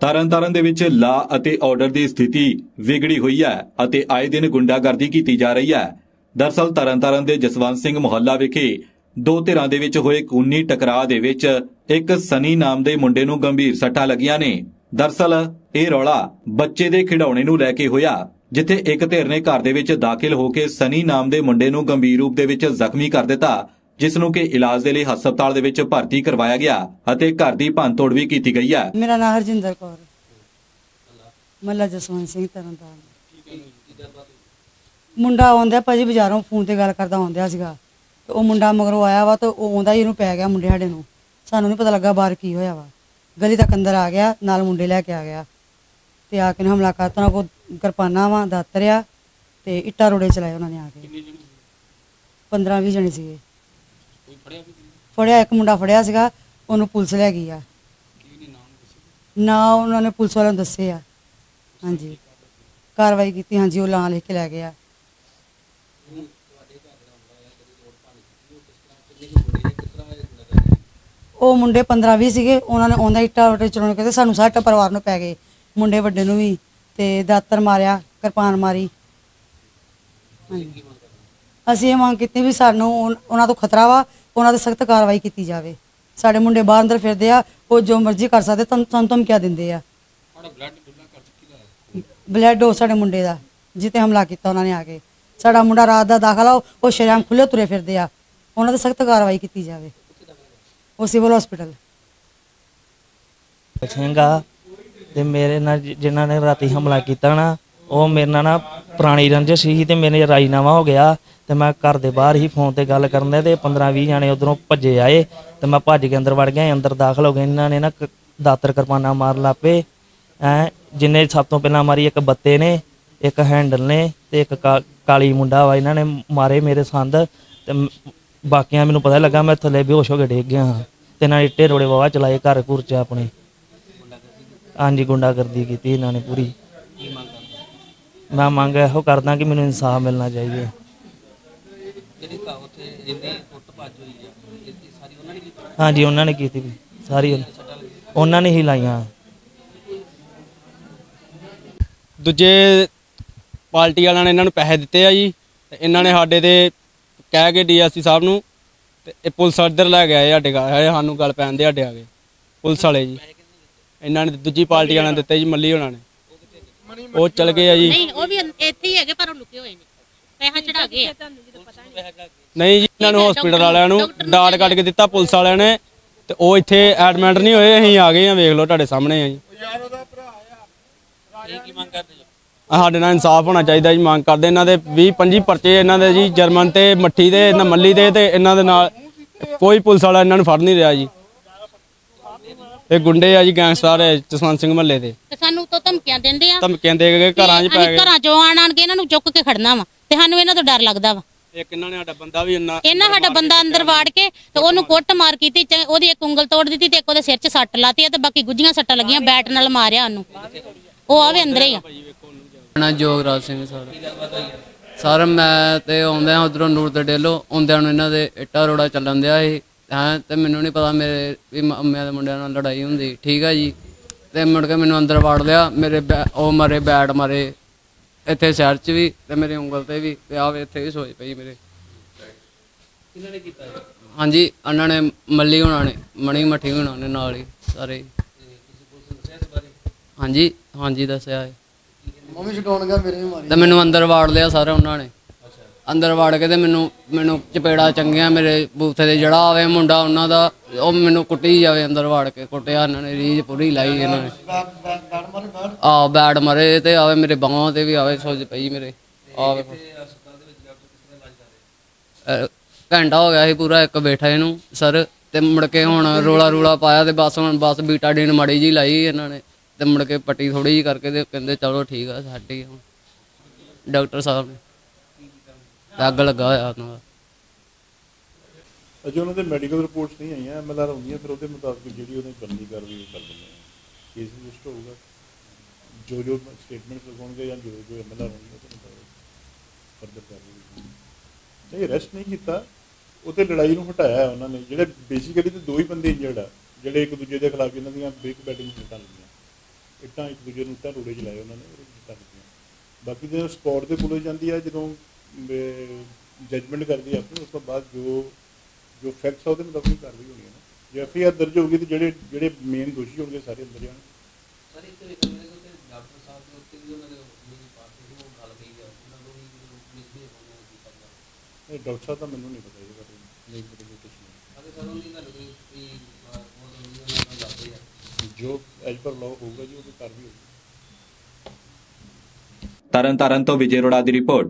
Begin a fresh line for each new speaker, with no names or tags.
ਤਰਨਤਾਰਨ ਦੇ ਵਿੱਚ ਲਾ ਅਤੇ ਆਰਡਰ ਦੀ ਸਥਿਤੀ ਵਿਗੜੀ ਹੋਈ ਹੈ ਅਤੇ ਆਏ ਦਿਨ ਗੁੰਡਾਗਰਦੀ ਕੀਤੀ ਜਾ ਰਹੀ ਹੈ। ਦਰਸਲ ਤਰਨਤਾਰਨ ਦੇ ਜਸਵੰਤ ਸਿੰਘ ਮੁਹੱਲਾ ਵਿਖੇ ਦੋ ਧਿਰਾਂ ਦੇ ਵਿੱਚ ਹੋਏ ਖੂਨੀ ਟਕਰਾਅ ਦੇ ਵਿੱਚ ਇੱਕ ਸਨੀ ਨਾਮ ਦੇ ਮੁੰਡੇ ਨੂੰ ਗੰਭੀਰ ਸੱਟਾਂ ਲੱਗੀਆਂ ਨੇ। ਦਰਸਲ ਇਹ ਰੌਲਾ ਬੱਚੇ ਦੇ ਖਿਡੌਣੇ ਨੂੰ ਲੈ ਕੇ ਹੋਇਆ, ਜਿੱਥੇ ਇੱਕ ਧਿਰ ਨੇ ਘਰ ਦੇ ਵਿੱਚ ਦਾਖਲ ਹੋ ਕੇ ਸਨੀ ਨਾਮ ਦੇ ਮੁੰਡੇ ਨੂੰ ਗੰਭੀਰ ਰੂਪ ਦੇ ਵਿੱਚ ਜ਼ਖਮੀ ਕਰ ਦਿੱਤਾ ਜਿਸ ਨੂੰ ਕਿ ਇਲਾਜ ਦੇ ਲਈ ਹਸਪਤਾਲ ਦੇ ਵਿੱਚ ਭਰਤੀ ਕਰਵਾਇਆ ਗਿਆ ਅਤੇ ਘਰ ਦੀ ਭੰਨਤੋੜ ਵੀ ਕੀਤੀ ਗਈ ਹੈ।
ਮੇਰਾ ਨਾਮ ਹਰਜਿੰਦਰ ਕੌਰ ਮੱਲਾ ਜਸਵੰਤ ਸਿੰਘ ਤਰਨਤਾਰਨ। ਮੁੰਡਾ ਆਉਂਦਾ, ਭਾਜੀ ਬਾਜ਼ਾਰੋਂ ਫੋਨ ਤੇ ਗੱਲ ਕਰਦਾ ਆਉਂਦਿਆ ਸੀਗਾ। ਤੇ ਉਹ ਮੁੰਡਾ ਮਗਰੋਂ ਆਇਆ ਵਾ ਤੇ ਉਹ ਆਉਂਦਾ ਹੀ ਇਹਨੂੰ ਪੈ ਗਿਆ ਮੁੰਡੇ ਸਾਡੇ ਨੂੰ। ਸਾਨੂੰ ਨਹੀਂ ਪਤਾ ਲੱਗਾ ਬਾਹਰ ਕੀ ਹੋਇਆ ਵਾ। ਗਲੀ ਤੱਕ ਅੰਦਰ ਆ ਗਿਆ, ਨਾਲ ਮੁੰਡੇ ਲੈ ਕੇ ਆ ਗਿਆ। ਤੇ ਆ ਕੇ ਨੇ ਹਮਲਾ ਕਰਤਾ, ਉਹਨਾਂ ਕੋ ਕਿਰਪਾਨਾਂ ਵਾ ਦਾਤਰਿਆ ਤੇ ਇੱਟਾਂ ਰੋੜੇ ਚਲਾਏ ਉਹਨਾਂ ਨੇ ਆ ਕੇ। 15 20 ਜਣੇ ਸੀਗੇ। ਫੜਿਆ ਇੱਕ ਮੁੰਡਾ ਫੜਿਆ ਸੀਗਾ ਉਹਨੂੰ ਪੁਲਿਸ ਲੈ ਗਈ ਆ। ਨਾ ਉਹਨਾਂ ਨੇ ਪੁਲਿਸ ਵਾਲਿਆਂ ਨੂੰ ਦੱਸੇ ਆ। ਹਾਂਜੀ। ਕਾਰਵਾਈ ਕੀਤੀ? ਹਾਂਜੀ ਉਹ ਲਾਂ ਲਿਖ ਕੇ ਲੈ ਗਏ ਆ। ਉਹ? ਮੁੰਡੇ 15 20 ਸੀਗੇ ਉਹਨਾਂ ਨੇ ਆਉਂਦਾ ਇੱਟਾਂ ਰੋਟੇ ਚਲਾਉਣ ਕਹਿੰਦੇ ਸਾਨੂੰ ਸੱਟ ਪਰਿਵਾਰ ਨੂੰ ਪੈ ਗਏ ਮੁੰਡੇ ਵੱਡੇ ਨੂੰ ਵੀ ਤੇ ਦਾਤਰ ਮਾਰਿਆ ਕਿਰਪਾਨ ਮਾਰੀ। ਅਸੀਂ ਇਹ ਮੰਗ ਕੀਤੀ ਵੀ ਸਾਨੂੰ ਉਹਨਾਂ ਤੋਂ ਖਤਰਾ ਵਾ ਉਹਨਾਂ ਤੇ ਸਖਤ ਕਾਰਵਾਈ ਕੀਤੀ ਜਾਵੇ। ਸਾਡੇ ਮੁੰਡੇ ਬਾਹਰ ਅੰਦਰ ਫਿਰਦੇ ਆ ਉਹ ਜੋ ਮਰਜ਼ੀ ਕਰ ਸਕਦੇ ਤੁਹਾਨੂੰ ਤੁਹਾਨੂੰ ਧਮਕੀਆਂ ਦਿੰਦੇ ਆ। ਬਲੱਡ ਉਹ ਸਾਡੇ ਮੁੰਡੇ ਦਾ ਜਿੱਤੇ ਹਮਲਾ ਕੀਤਾ ਉਹਨਾਂ ਨੇ ਆ ਕੇ। ਸਾਡਾ ਮੁੰਡਾ ਰਾਤ ਦਾ ਦਾਖਲ ਆ ਉਹ- ਸ਼ਰਮ ਖੁੱਲੇ ਤੁਰੇ ਫਿਰਦੇ ਆ। ਉਹਨਾਂ ਤੇ ਸਖਤ ਕਾਰਵਾਈ ਕੀਤੀ ਜਾਵੇ। ਉਹ ਸਿਵਲ ਹਸਪੀਟਲ।
ਸਿੰਘ ਤੇ ਮੇਰੇ ਨਾਲ ਜਿਨ੍ਹਾਂ ਨੇ ਰਾਤੀ ਹਮਲਾ ਕੀਤਾ ਨਾ ਉਹ ਮੇਰੇ ਨਾਲ ਨਾ ਪੁਰਾਣੀ ਰੰਜਿਸ਼ ਸੀ ਤੇ ਮੇਰੇ ਰਾਜੀਨਾਮਾ ਹੋ ਗਿਆ ਤੇ ਮੈਂ ਘਰ ਦੇ ਬਾਹਰ ਹੀ ਫੋਨ ਤੇ ਗੱਲ ਕਰਨ ਦੇ ਤੇ 15 20 ਜਾਣੇ ਉਧਰੋਂ ਭੱਜੇ ਆਏ ਤੇ ਮੈਂ ਭੱਜ ਕੇ ਅੰਦਰ ਵੜ ਗਿਆ ਅੰਦਰ ਦਾਖਲ ਹੋ ਗਏ। ਇਹਨਾਂ ਨੇ ਨਾ ਦਾਤਰ ਕਿਰਪਾਨਾਂ ਮਾਰ ਲਾਪੇ ਐ ਜਿੰਨੇ ਸਭ ਤੋਂ ਪਹਿਲਾਂ ਮਾਰੀ ਇੱਕ ਬੱਤੇ ਨੇ, ਇੱਕ ਹੈਂਡਲ ਨੇ ਤੇ ਇੱਕ ਕਾ- ਕਾਲੀ ਮੁੰਡਾ ਵਾ, ਇਹਨਾਂ ਨੇ ਮਾਰੇ ਮੇਰੇ ਸੰਦ ਤੇ ਬਾਕੀਆਂ ਮੈਨੂੰ ਪਤਾ ਲੱਗਾ ਮੈਂ ਥੱਲੇ ਬੇਹੋਸ਼ ਹੋ ਕੇ ਡਿੱਗ ਗਿਆ ਹਾਂ ਤੇ ਨਾਲ ਇੱਟੇ ਰੋੜੇ ਵਾਵਾ ਚਲਾਏ ਘਰ ਘੁਰ ਆਪਣੇ। ਹਾਂਜੀ, ਗੁੰਡਾਗਰਦੀ ਕੀਤੀ ਇਹਨਾਂ ਨੇ ਪੂਰੀ। ਮੈਂ ਮੰਗ ਇਹੋ ਕਰਦਾ ਕਿ ਮੈਨੂੰ ਇਨਸਾਫ ਮਿਲਣਾ ਚਾਹੀਏ। ਹਾਂਜੀ ਉਹਨਾਂ ਨੇ ਕੀਤੀ ਵੀ ਸਾਰੀ ਉਹਨਾਂ- ਉਹਨਾਂ ਨੇ ਹੀ ਲਾਈਆਂ।
ਦੂਜੇ ਪਾਰਟੀ ਵਾਲਿਆਂ ਨੇ ਇਹਨਾਂ ਨੂੰ ਪੈਸੇ ਦਿੱਤੇ ਆ ਜੀ ਤੇ ਇਹਨਾਂ ਨੇ ਸਾਡੇ ਤੇ ਕਹਿ ਕੇ ਡੀਐਸਸੀ ਸਾਹਿਬ ਨੂੰ ਤੇ ਇਹ ਪੁਲਿਸ ਇੱਧਰ ਲੈ ਕੇ ਆਏ ਸਾਡੇ ਘਰ ਇਹ ਸਾਨੂੰ ਗੱਲ ਪੈਣ ਦੇ ਸਾਡੇ ਆ ਗਏ ਪੁਲਿਸ ਵਾਲੇ ਜੀ। ਇਹਨਾਂ ਨੇ ਦੂਜੀ ਪਾਰਟੀ ਵਾਲਿਆਂ ਨੇ ਦਿੱਤੇ ਜੀ ਮੱਲੀ ਹੋਣਾ ਨੇ। ਉਹ ਚਲ ਗਏ ਆ ਜੀ।
ਨਹੀਂ ਉਹ ਵੀ ਇੱਥੇ ਹੀ ਹੈਗੇ ਪਰ ਉਹ ਲੁਕੇ ਹੋਏ ਨੇ। ਪੈਸਾ ਚੜਾ ਗਏ ਆ।
ਨਹੀਂ ਜੀ ਇਹਨਾਂ ਨੂੰ ਹਸਪੀਟਲ ਵਾਲਿਆਂ ਨੂੰ ਡਾਟ ਕੱਢ ਕੇ ਦਿੱਤਾ ਪੁਲਿਸ ਵਾਲਿਆਂ ਨੇ ਤੇ ਉਹ ਇੱਥੇ ਐਡਮਿਟ ਨਹੀਂ ਹੋਏ ਅਸੀਂ ਆ ਗਏ ਆ ਵੇਖ ਲਓ ਤੁਹਾਡੇ ਸਾਹਮਣੇ ਆ ਜੀ। ਆਹ ਸਾਡੇ ਨਾਲ ਇਨਸਾਫ ਹੋਣਾ ਚਾਹੀਦਾ ਜੀ ਮੰਗ ਕਰਦੇ ਇਹਨਾਂ ਦੇ 20 25 ਪਰਚੇ ਇਹਨਾਂ ਦੇ ਜੀ ਜਰਮਨ ਤੇ ਮੱਠੀ ਦੇ ਇਹਨਾਂ ਮੱਲੀ ਦੇ ਤੇ ਇਹਨਾਂ ਦੇ ਨਾਲ ਕੋਈ ਪੁਲਿਸ ਵਾਲਾ ਇਹਨਾਂ ਨੂੰ ਫੜ ਨਹੀਂ ਰਿਹਾ ਜੀ। ਇਹ ਗੁੰਡੇ ਆ ਜੀ ਗੈਂਗਸਟਰ ਹੈ ਜਸਵੰਤ ਸਿੰਘ ਮਹੱਲੇ ਦੇ।
ਤੇ ਸਾਨੂੰ ਤੋਂ ਧਮਕੀਆਂ ਦਿੰਦੇ ਆ।
ਧਮਕੀਆਂ ਦੇ ਕੇ ਘਰਾਂ 'ਚ ਪੈ
ਅਸੀਂ
ਗਏ।
ਘਰਾਂ ਚੋਂ ਆਣ ਆਣ ਕੇ ਇਹਨਾਂ ਨੂੰ ਚੁੱਕ ਕੇ ਖੜਨਾ ਵਾ ਤੇ ਸਾਨੂੰ ਇਹਨਾਂ ਤੋਂ ਡਰ ਲੱਗਦਾ ਵਾ।
ਇੱਕ ਇਹਨਾਂ ਨੇ ਸਾਡਾ ਬੰਦਾ ਵੀ ਇੰਨਾ
ਇਹਨਾਂ ਸਾਡਾ ਬੰਦਾ ਅੰਦਰ ਵਾੜ ਕੇ ਤੇ ਉਹਨੂੰ ਕੁੱਟ ਮਾਰ ਕੀਤੀ ਤੇ ਉਹਦੀ ਇੱਕ ਉਂਗਲ ਤੋੜ ਦਿੱਤੀ ਤੇ ਇੱਕ ਉਹਦੇ ਸਿਰ 'ਚ ਸੱਟ ਲਾਤੀ ਆ ਤੇ ਬਾਕੀ ਗੁੱਜੀਆਂ ਸੱਟਾਂ ਲੱਗੀਆਂ ਬੈਟ ਨਾਲ ਮਾਰਿਆ ਉਹਨੂੰ। ਉਹ ਆਵੇ ਅੰਦਰ ਹੀ ਆ।
ਨਾ ਜੋਗਰਾਜ ਸਿੰਘ ਸਰ। ਸਰ ਮੈਂ ਤੇ ਆਉਂਦਿਆਂ ਉਧਰੋਂ ਨੂਰ ਤੇ ਡੇਲੋ ਆਉਂਦਿਆਂ ਨੂੰ ਇਹਨਾਂ ਦੇ ਇੱਟਾ ਰੋੜਾ ਚੱਲਣ ਦਿਆ ਸੀ। ਹੈਂ ਤੇ ਮੈਨੂੰ ਨਹੀਂ ਪਤਾ ਮੇਰੇ ਵੀ ਮੰਮਿਆਂ ਦੇ ਮੁੰਡਿਆਂ ਨਾਲ ਲੜਾਈ ਹੁੰਦੀ। ਠੀਕ ਆ ਜੀ? ਤੇ ਮੁੜ ਕੇ ਮੈਨੂੰ ਅੰਦਰ ਵਾੜ ਲਿਆ ਮੇਰੇ ਬੈ- ਉਹ ਮਾਰੇ ਬੈਟ ਮਾਰੇ ਇੱਥੇ ਸਿਰ 'ਚ ਵੀ ਤੇ ਮੇਰੇ ਉਂਗਲ ਤੇ ਵੀ ਤੇ ਆਵੇ ਇੱਥੇ ਵੀ ਸੋਈ ਪਈ ਮੇਰੇ। ਕਿਹਨਾਂ ਨੇ ਕੀਤਾ ਹਾਂਜੀ ਉਹਨਾਂ ਨੇ ਮੱਲੀ ਹੋਣਾ ਨੇ ਮਣੀ ਮੱਠੀ ਹੋਣਾ ਨੇ ਨਾਲ ਹੀ ਸਾਰੇ ਹੀ। ਹਾਂਜੀ ਹਾਂਜੀ ਦੱਸਿਆ ਹੈ
ਮੰਮੀ ਛਡਾਉਣ ਗਿਆ ਮੇਰੇ ਵੀ ਮਾਰੀ।
ਤੇ ਮੈਨੂੰ ਅੰਦਰ ਵਾੜ ਲਿਆ ਸਾਰਾ ਉਹਨਾਂ ਨੇ। ਅੰਦਰ ਵਾੜ ਕੇ ਤੇ ਮੈਨੂੰ ਮੈਨੂੰ ਚਪੇੜਾ ਚੰਗਿਆ, ਮੇਰੇ ਬੂਥੇ ਤੇ ਜਿਹੜਾ ਆਵੇ, ਮੁੰਡਾ ਉਹਨਾਂ ਦਾ, ਉਹ ਮੈਨੂੰ ਕੁੱਟੀ ਜਾਵੇ ਅੰਦਰ ਵਾੜ ਕੇ, ਕੁੱਟਿਆ ਇਹਨਾਂ ਨੇ, ਰੀਝ ਪੂਰੀ ਲਾਈ ਇਹਨਾਂ ਨੇ। ਆ ਬੈਡ ਮਰੇ ਤੇ ਆਵੇ ਮੇਰੇ ਬਾਹਾਂ ਤੇ ਵੀ ਆਵੇ, ਸੁੱਜ ਪਈ ਮੇਰੇ, ਆਵੇ। ਘੰਟਾ ਹੋ ਗਿਆ ਸੀ ਪੂਰਾ, ਇੱਕ ਬੈਠਾ ਇਹਨੂੰ, ਸਰ, ਤੇ ਮੁੜ ਕੇ ਹੁਣ ਰੋਲਾ ਰੂਲਾ ਪਾਇਆ ਤੇ ਬਸ ਹੁਣ, ਬਸ ਬੀਟਾਡੀਨ ਮਾੜੀ ਜੀ ਲਾਈ ਇਹਨਾਂ ਨੇ, ਤੇ ਮੁੜ ਕੇ ਪੱਟੀ ਥੋੜੀ ਜੀ ਕਰਕੇ ਤੇ ਕਹਿੰਦੇ, ਚਲੋ ਠੀਕ ਆ ਸਾਡੀ ਹੁਣ। ਡਾਕਟਰ ਸਾਹਿਬ ਨੇ। ਤੇ ਲੱਗਾ ਹੋਇਆ ਉਹਨਾਂ ਦਾ।
ਅਜੇ ਉਹਨਾਂ ਦੇ ਮੈਡੀਕਲ ਰਿਪੋਰਟਸ ਨਹੀਂ ਆਈਆਂ ਐਮਐਲਆਰ ਆਉਂਦੀਆਂ, ਫਿਰ ਉਹਦੇ ਮੁਤਾਬਕ ਜਿਹੜੀ ਉਹਨੇ ਕਰਨੀ ਕਾਰਵਾਈ ਉਹ ਕਰ ਦਿੰਦੇ ਆ। ਕੇਸ ਰਜਿਸਟਰ ਹੋਊਗਾ। ਜੋ ਜੋ ਸਟੇਟਮੈਂਟ ਲਗਾਉਣਗੇ ਜਾਂ ਜੋ ਜੋ ਐਮਐਲਆਰ ਹੋਣਗੇ ਉਹਦੇ ਮੁਤਾਬਕ ਫਰਦਰ ਕਾਰਵਾਈ ਨਹੀਂ ਅਰੈਸਟ ਨਹੀਂ ਕੀਤਾ। ਉਹ ਤੇ ਲੜਾਈ ਨੂੰ ਹਟਾਇਆ ਉਹਨਾਂ ਨੇ। ਜਿਹੜੇ ਬੇਸਿਕਲੀ ਤੇ ਦੋ ਹੀ ਬੰਦੇ ਇੰਜਰਡ ਆ, ਜਿਹੜੇ ਇੱਕ ਦੂਜੇ ਦੇ ਖਿਲਾਫ ਇਹਨਾਂ ਦੀਆਂ ਬ੍ਰੇਕ ਬੈਟਿੰਗ ਸੱਟਾਂ ਲੱਗੀਆਂ ਇੱਟਾਂ ਇੱਕ ਦੂਜੇ ਨੂੰ ਇੱਟਾਂ ਰੋੜੇ ਚਲਾਏ ਉਹਨਾਂ ਨੇ ਉਹਦੇ ਵਿੱਚ ਬਾਕੀ ਜਦੋਂ ਸਪੌਟ ਦੇ ਪੁਲਿਸ ਜਾਂਦੀ ਆ, ਜਦੋਂ ਜਜਮੈਂਟ ਕਰਦੀ ਆਪਣੀ ਉਸ ਤੋਂ ਬਾਅਦ ਜੋ ਜੋ ਫੈਕਟਸ ਆ ਉਹਦੇ ਮੁਤਾਬਕ ਕਾਰਵਾਈ ਹੋਣੀ ਹੈ ਨਾ। ਜੇ ਐਫ ਆਰ ਦਰਜ ਹੋਊਗੀ ਤੇ ਜਿਹੜੇ ਜਿਹੜੇ ਮੇਨ ਦੋਸ਼ੀ ਹੋਣਗੇ ਸਾਰੇ ਅੰਦਰ ਜਾਣ।
ਸਰ ਇੱਕ ਮੇਰੇ ਕੋਲ ਡਾਕਟਰ ਸਾਹਿਬ ਦੇ ਉੱਤੇ ਵੀ ਉਹਨਾਂ ਦੇ ਜਿਹੜੀ ਪਾਰਟੀ ਸੀ ਉਹ ਗੱਲ ਕਹੀ ਆ ਉਹਨਾਂ ਨੂੰ ਵੀ ਮਿਸਬੀਹੇਵ ਹੋਣਾ ਕੀਤਾ ਗਿਆ
ਇਹ ਡਾਕਟਰ ਸਾਹਿਬ ਦਾ ਮੈਨੂੰ ਨਹੀਂ ਪਤਾ ਇਹਦੇ ਬਾਰੇ। ਨਹੀਂ ਪਤਾ ਕੁਛ ਨਹੀਂ।
ਅਗੇ ਸਰ ਉਹਦੀ ਗੱਲ ਕੋਈ ਵੀ ਬਹੁਤ ਜ਼ਰੂਰੀ ਉਹਨਾਂ ਨੂੰ ਦੱਸਦੇ ਆ।
ਜੋ ਐਜ ਪਰ ਲਾਅ ਹੋਊਗਾ ਜੀ ਉਹਦੀ ਕਾਰਵਾਈ ਹੋਊਗੀ।
ਤਰਨਤਾਰਨ ਤੋਂ ਵਿਜੇ ਅਰੋੜਾ ਦੀ ਰਿਪੋਰਟ।